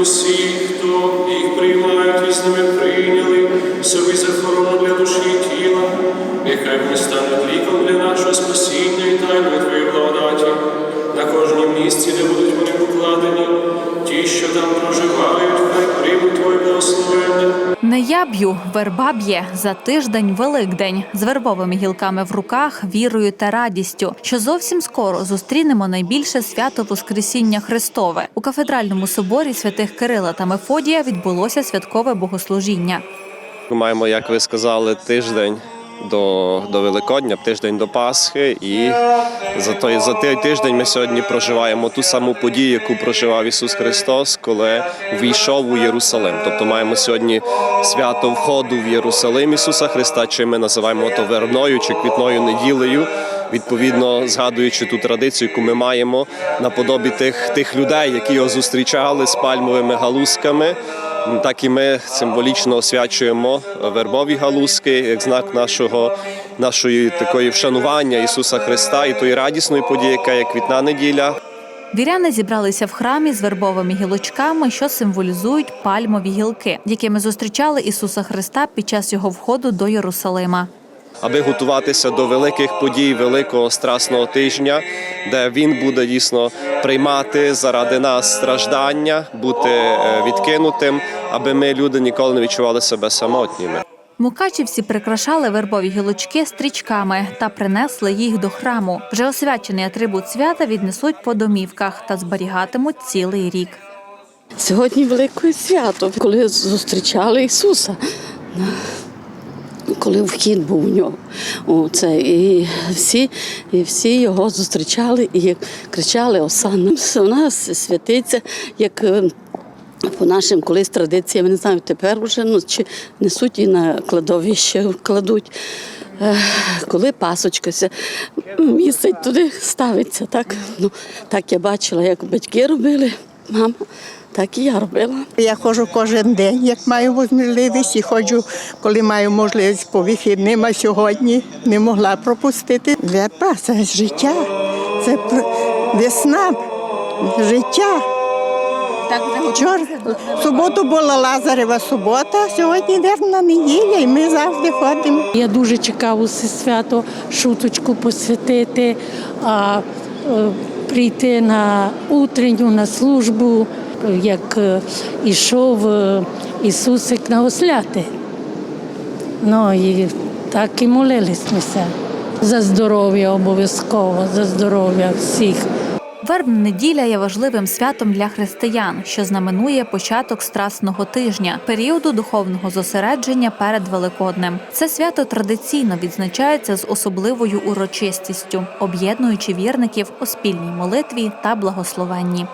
усі, хто їх приймають і з ними прийняли, собі за хорону для душі і тіла, нехай вони стануть ліком для нашого спасіння і тайної Твоєї благодаті. На кожній місці, де будуть вони покладені, ті, що там проживають, хай приймуть Твоє благословення. Я б'ю, верба б'є за тиждень Великдень з вербовими гілками в руках, вірою та радістю, що зовсім скоро зустрінемо найбільше свято Воскресіння Христове. У кафедральному соборі святих Кирила та Мефодія відбулося святкове богослужіння. Ми маємо, як ви сказали, тиждень до, до Великодня, тиждень до Пасхи. І за той, за той тиждень ми сьогодні проживаємо ту саму подію, яку проживав Ісус Христос, коли війшов у Єрусалим. Тобто маємо сьогодні свято входу в Єрусалим Ісуса Христа, чи ми називаємо то вербною чи квітною неділею. Відповідно, згадуючи ту традицію, яку ми маємо наподобі тих, тих людей, які його зустрічали з пальмовими галузками. Так і ми символічно освячуємо вербові галузки як знак нашого, нашої такої вшанування Ісуса Христа і тої радісної події, яка є квітна неділя. Віряни зібралися в храмі з вербовими гілочками, що символізують пальмові гілки, якими зустрічали Ісуса Христа під час його входу до Єрусалима. аби готуватися до великих подій Великого Страсного тижня, де він буде дійсно приймати заради нас страждання, бути е, відкинутим, аби ми люди ніколи не відчували себе самотніми. Мукачівці прикрашали вербові гілочки стрічками та принесли їх до храму. Вже освячений атрибут свята віднесуть по домівках та зберігатимуть цілий рік. Сьогодні велике свято, коли зустрічали Ісуса. Коли вхід був у нього. О, це, і, всі, і всі його зустрічали і кричали Осанна. У нас святиться, як е, по нашим колись традиціям, не знаю, тепер вже ну, чи несуть і на кладовище кладуть. Е, Коли пасочка ся місяць туди ставиться, так, ну, так я бачила, як батьки робили, мама, так і я робила. Я ходжу кожен день, як маю можливість, і ходжу, коли маю можливість по вихідним, а сьогодні не могла пропустити. Верба – це життя, це весна, життя. Вчора, в суботу була Лазарева субота, сьогодні вербна неділя, і ми завжди ходимо. Я дуже чекав усе свято, шуточку посвятити, а е, прийти на утренню, на службу, як е, ішов е, Ісусик на осляти. Ну і так і молилися. За здоров'я обов'язково, за здоров'я всіх. Вербна неділя є важливим святом для християн, що знаменує початок страсного тижня, періоду духовного зосередження перед Великоднем. Це свято традиційно відзначається з особливою урочистістю, об'єднуючи вірників у спільній молитві та благословенні.